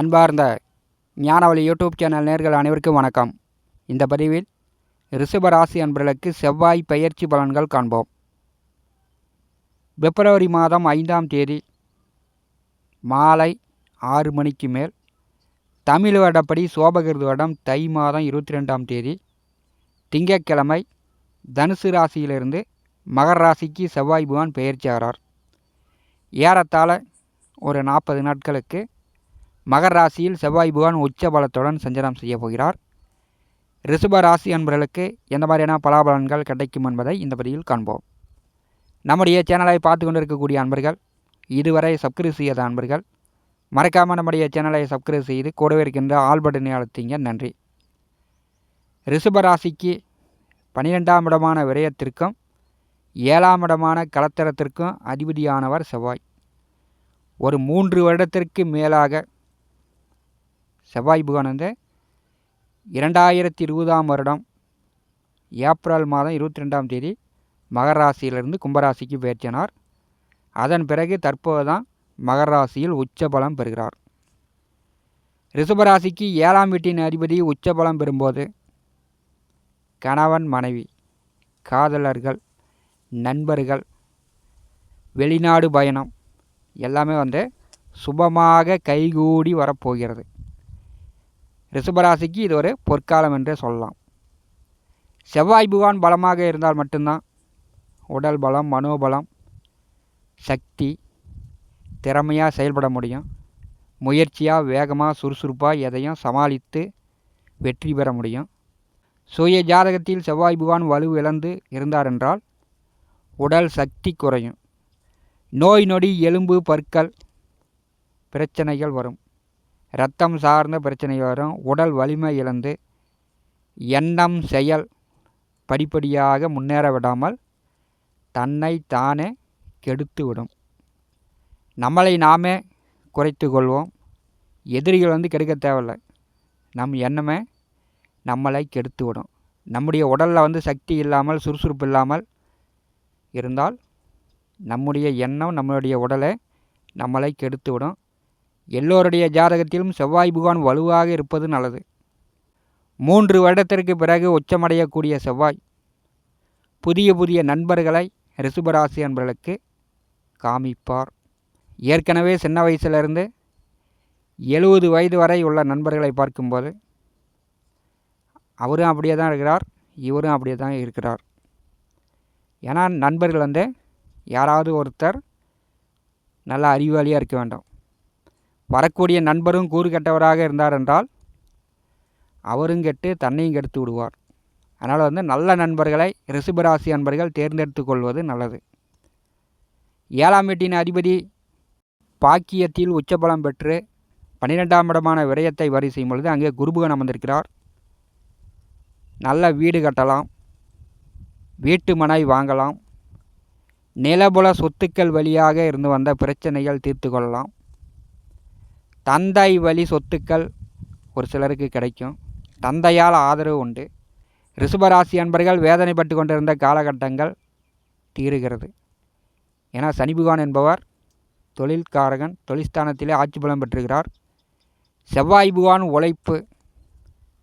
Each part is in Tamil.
அன்பார்ந்த ஞானவழி யூடியூப் சேனல் நேர்கள் அனைவருக்கும் வணக்கம். இந்த பதிவில் ரிஷபராசி அன்பர்களுக்கு செவ்வாய் பயிற்சி பலன்கள் காண்போம். பிப்ரவரி மாதம் ஐந்தாம் தேதி மாலை ஆறு மணிக்கு மேல் தமிழ் வருடப்படி சோபகிருது வருடம் தை மாதம் இருபத்தி ரெண்டாம் தேதி திங்கட்கிழமை தனுசு ராசியிலிருந்து மகர ராசிக்கு செவ்வாய் பகவான் பெயர்ச்சி ஆகிறார். ஏறத்தாழ ஒரு நாற்பது நாட்களுக்கு மகர் ராசியில் செவ்வாய் புகான் உச்ச பலத்துடன் சஞ்சாரம் செய்ய போகிறார். ரிஷப ராசி அன்பர்களுக்கு எந்த மாதிரியான பலாபலன்கள் கிடைக்கும் என்பதை இந்த பதிவில் காண்போம். நம்முடைய சேனலை பார்த்து கொண்டிருக்கக்கூடிய அன்பர்கள் இதுவரை சப்ஸ்கிரைப் செய்யாத அன்பர்கள் மறக்காமல் நம்முடைய சேனலை சப்ஸ்கிரைப் செய்து கூடவே இருக்கின்ற ஆல் பட்டனை அழுத்திங்க நன்றி. ரிஷப ராசிக்கு பனிரெண்டாம் இடமான விரயத்திற்கும் ஏழாம் இடமான கலத்தரத்திற்கும் அதிபதியானவர் செவ்வாய். ஒரு மூன்று வருடத்திற்கு மேலாக செவ்வாய் புகான் வந்து இரண்டாயிரத்தி இருபதாம் வருடம் ஏப்ரல் மாதம் இருபத்தி ரெண்டாம் தேதி மகர ராசியிலிருந்து கும்பராசிக்கு பெயர்ச்சினார் அதன் பிறகு தற்போது தான் மகர ராசியில் பெறுகிறார். ரிஷபராசிக்கு ஏழாம் வீட்டின் அதிபதி உச்சபலம் பெறும்போது கணவன் மனைவி காதலர்கள் நண்பர்கள் வெளிநாடு பயணம் எல்லாமே வந்து சுபமாக கைகூடி வரப்போகிறது. ரிஷபராசிக்கு இது ஒரு பொற்காலம் என்றே சொல்லலாம். செவ்வாய் புகான் பலமாக இருந்தால் மட்டும்தான். உடல் பலம் மனோபலம் சக்தி திறமையாக செயல்பட முடியும். முயற்சியாக வேகமாக சுறுசுறுப்பாக எதையும் சமாளித்து வெற்றி பெற முடியும். சுய ஜாதகத்தில் செவ்வாய் புகான் வலு இழந்து இருந்தார் என்றால் உடல் சக்தி குறையும். நோய் நொடி எலும்பு பற்கள் பிரச்சனைகள் வரும். ரத்தம் சார்ந்த பிரச்சனை வரும். உடல் வலிமை இழந்து எண்ணம் செயல் படிப்படியாக முன்னேற விடாமல் தன்னை தானே கெடுத்து விடும். நம்மளை நாமே குறைத்து கொள்வோம். எதிரிகள் வந்து கெடுக்க தேவையில்லை. நம் எண்ணமே நம்மளை கெடுத்து விடும். நம்முடைய உடலில் வந்து சக்தி இல்லாமல் சுறுசுறுப்பு இல்லாமல் இருந்தால் நம்முடைய எண்ணம் நம்மளுடைய உடலை நம்மளை கெடுத்து விடும். எல்லோருடைய ஜாதகத்திலும் செவ்வாய் புகான் வலுவாக இருப்பது நல்லது. மூன்று வருடத்திற்கு பிறகு உச்சமடையக்கூடிய செவ்வாய் புதிய புதிய நண்பர்களை ரிசுபராசி என்பவர்களுக்கு காமிப்பார். ஏற்கனவே சின்ன வயசிலிருந்து எழுபது வயது வரை உள்ள நண்பர்களை பார்க்கும்போது அவரும் அப்படியே தான் இருக்கிறார் இவரும் அப்படியே தான் இருக்கிறார். ஏன்னா நண்பர்கள் வந்து யாராவது ஒருத்தர் நல்ல அறிவாளியாக இருக்க வேண்டும். வரக்கூடிய நண்பரும் கூறு கெட்டவராக இருந்தார் என்றால் அவரும் கெட்டு தன்னையும் கெடுத்து விடுவார். அதனால் வந்து நல்ல நண்பர்களை ரிஷபராசி நண்பர்கள் தேர்ந்தெடுத்து கொள்வது நல்லது. ஏழாம் வீட்டின் அதிபதி பாக்கியத்தில் உச்சபலம் பெற்று பன்னிரெண்டாம் இடமான விரயத்தை வரி செய்யும் பொழுது அங்கே குருபுகன் அமர்ந்திருக்கிறார். நல்ல வீடு கட்டலாம் வீட்டு மனை வாங்கலாம் நிலபுல சொத்துக்கள் வழியாக இருந்து வந்த பிரச்சனைகள் தீர்த்து கொள்ளலாம். தந்தை வழி சொத்துக்கள் ஒரு சிலருக்கு கிடைக்கும். தந்தையால் ஆதரவு உண்டு. ரிஷபராசி அன்பர்கள் வேதனைப்பட்டு கொண்டிருந்த காலகட்டங்கள் தீருகிறது. ஏன்னா சனி பகவான் என்பவர் தொழில்காரகன் தொழிற்ஸ்தானத்திலே ஆட்சி பலம் பெற்றுகிறார் செவ்வாய் பகவான் உழைப்பு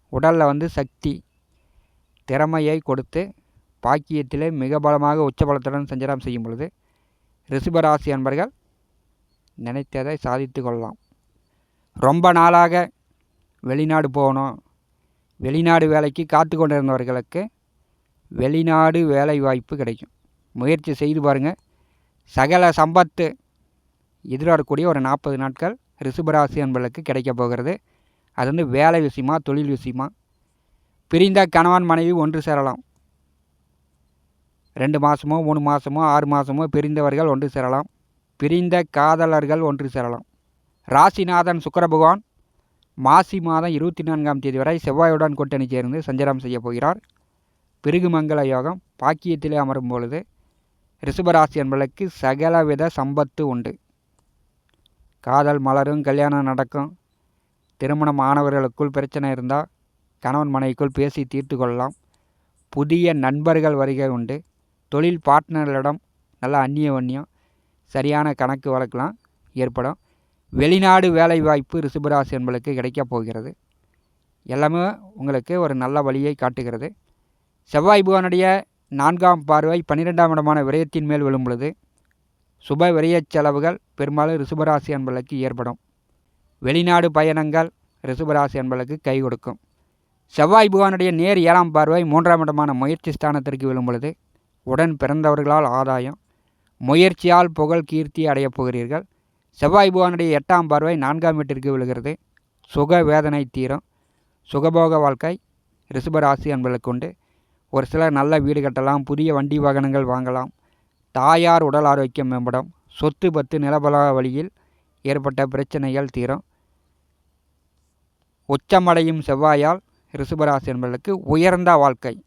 உடலில் வந்து சக்தி திறமையை கொடுத்து பாக்கியத்திலே மிக பலமாக உச்சபலத்துடன் சஞ்சாரம் செய்யும் பொழுது ரிஷபராசி அன்பர்கள் நினைத்ததை சாதித்து கொள்ளலாம். ரொம்ப நாளாக வெளிநாடு போகணும் வெளிநாடு வேலைக்கு காத்து கொண்டிருந்தவர்களுக்கு வெளிநாடு வேலை வாய்ப்பு கிடைக்கும். முயற்சி செய்து பாருங்கள் சகல சம்பத்து எதிர்வரக்கூடிய ஒரு நாற்பது நாட்கள் ரிஷபராசி என்பதற்கு கிடைக்க போகிறது. அது வந்து வேலை விஷயமா தொழில் விஷயமா? பிரிந்த கணவன் மனைவி ஒன்று சேரலாம். ரெண்டு மாதமோ மூணு மாதமோ ஆறு மாதமோ பிரிந்தவர்கள் ஒன்று சேரலாம். பிரிந்த காதலர்கள் ஒன்று சேரலாம். ராசிநாதன் சுக்கர பகவான் மாசி மாதம் இருபத்தி நான்காம் தேதி வரை செவ்வாயுடன் கூட்டணி சேர்ந்து சஞ்சாரம் செய்ய போகிறார். பிருகுமங்கல யோகம் பாக்கியத்திலே அமரும் பொழுது ரிஷபராசி என்பதற்கு சகலவித சம்பத்து உண்டு. காதல் மலரும் கல்யாணம் நடக்கும். திருமணம் ஆனவர்களுக்குள் பிரச்சனை இருந்தால் கணவன் மனைவிக்குள் பேசி தீர்த்து கொள்ளலாம். புதிய நண்பர்கள் வருகை உண்டு. தொழில் பார்ட்னர்களிடம் நல்ல அந்நிய வன்னியம் சரியான கணக்கு வழக்கெலாம் ஏற்படும். வெளிநாடு வேலைவாய்ப்பு ரிஷபராசி என்பளுக்கு கிடைக்கப் போகிறது. எல்லாமே உங்களுக்கு ஒரு நல்ல வழியை காட்டுகிறது. செவ்வாய் புவனுடைய நான்காம் பார்வை பன்னிரெண்டாம் இடமான விரயத்தின் மேல் விழும் பொழுது சுப விரயச் செலவுகள் பெரும்பாலும் ரிஷபராசி என்பளுக்கு ஏற்படும். வெளிநாடு பயணங்கள் ரிஷபராசி என்பளுக்கு கை கொடுக்கும். செவ்வாய் புகானுடைய நேர் ஏழாம் பார்வை மூன்றாம் இடமான முயற்சி ஸ்தானத்திற்கு விழும் பொழுது உடன் பிறந்தவர்களால் ஆதாயம். முயற்சியால் புகழ் கீர்த்தி அடையப் போகிறீர்கள். செவ்வாய் புகானுடைய எட்டாம் பார்வை நான்காம் வீட்டிற்கு விழுகிறது. சுக வேதனை தீரும். சுகபோக வாழ்க்கை ரிஷபராசி என்பதற்கு உண்டு. ஒரு சிலர் நல்ல வீடு கட்டலாம் புதிய வண்டி வாகனங்கள் வாங்கலாம். தாயார் உடல் ஆரோக்கியம் மேம்படும். சொத்து பத்து நிலபல வழியில் ஏற்பட்ட பிரச்சனைகள் தீரும். உச்சமடையும் செவ்வாயால் ரிஷபராசி என்பதற்கு உயர்ந்த வாழ்க்கை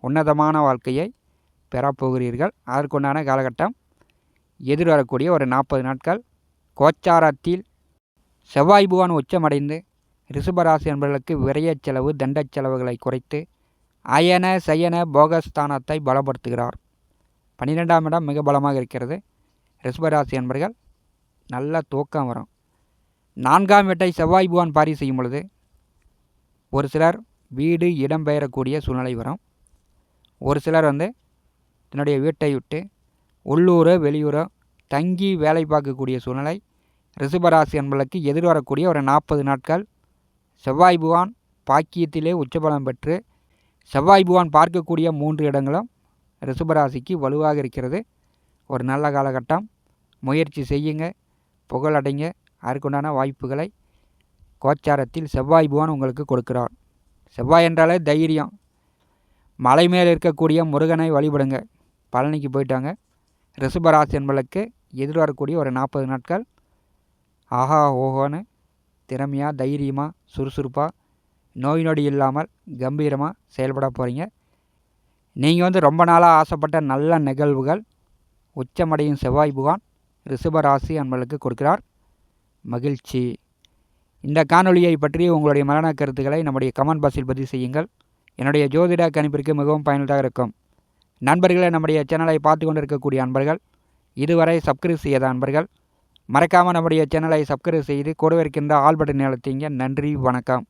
உன்னதமான வாழ்க்கையை பெறப்போகிறீர்கள். அதற்குண்டான காலகட்டம் எதிர்வரக்கூடிய ஒரு நாற்பது நாட்கள் கோச்சாரத்தில் செவ்வாய்புவான் உச்சமடைந்து ரிஷபராசி என்பவர்களுக்கு விரயச் செலவு தண்டச் செலவுகளை குறைத்து அயன சயன போகஸ்தானத்தை பலப்படுத்துகிறார். பன்னிரெண்டாம் இடம் மிக பலமாக இருக்கிறது. ரிஷபராசி என்பர்கள் நல்ல தூக்கம் வரும். நான்காம் வீட்டை செவ்வாய் புவான் பாரி செய்யும் பொழுது ஒரு சிலர் வீடு இடம்பெயரக்கூடிய சூழ்நிலை வரும். ஒரு சிலர் வந்து தன்னுடைய வீட்டை விட்டு உள்ளூரோ வெளியூரோ தங்கி வேலை பார்க்கக்கூடிய சூழ்நிலை. ரிஷபராசி என்பதற்கு எதிர்வரக்கூடிய ஒரு நாற்பது நாட்கள். செவ்வாய் புவான் பாக்கியத்திலே உச்சபலம் பெற்று செவ்வாய் புவான் பார்க்கக்கூடிய மூன்று இடங்களும் ரிஷபராசிக்கு வலுவாக இருக்கிறது. ஒரு நல்ல காலகட்டம். முயற்சி செய்யுங்க. புகழடைங்க அதற்குண்டான வாய்ப்புகளை கோச்சாரத்தில் செவ்வாய் புவான் உங்களுக்கு கொடுக்கிறார். செவ்வாய் என்றாலே தைரியம். மலை மேல் இருக்கக்கூடிய முருகனை வழிபடுங்க. பழனிக்கு போயிட்டாங்க. ரிஷபராசி என்பளுக்கு எதிர்வரக்கூடிய ஒரு நாற்பது நாட்கள். ஆஹா ஓஹோன்னு திறமையாக தைரியமாக சுறுசுறுப்பாக நோய் நொடி இல்லாமல் கம்பீரமாக செயல்பட போகிறீங்க நீங்கள் வந்து ரொம்ப நாளாக ஆசைப்பட்ட நல்ல நிகழ்வுகள் உச்சமடையும் செவ்வாய் புகான் ரிஷபராசி அன்பளுக்கு கொடுக்கிறார். மகிழ்ச்சி. இந்த காணொலியை பற்றி உங்களுடைய மரண கருத்துக்களை நம்முடைய கமெண்ட் பாக்ஸில் பதிவு செய்யுங்கள். என்னுடைய ஜோதிட கணிப்பிற்கு மிகவும் பயனுள்ளதாக இருக்கும். நண்பர்களே நம்முடைய சேனலை பார்த்து கொண்டிருக்கக்கூடிய அன்பர்கள் இதுவரை சப்ஸ்கிரைப் செய்யாத அன்பர்கள் மறக்காமல் நம்முடைய சேனலை சப்ஸ்கிரைப் செய்து கூடவே இருக்கின்ற ஆல் பட்டன் நன்றி வணக்கம்.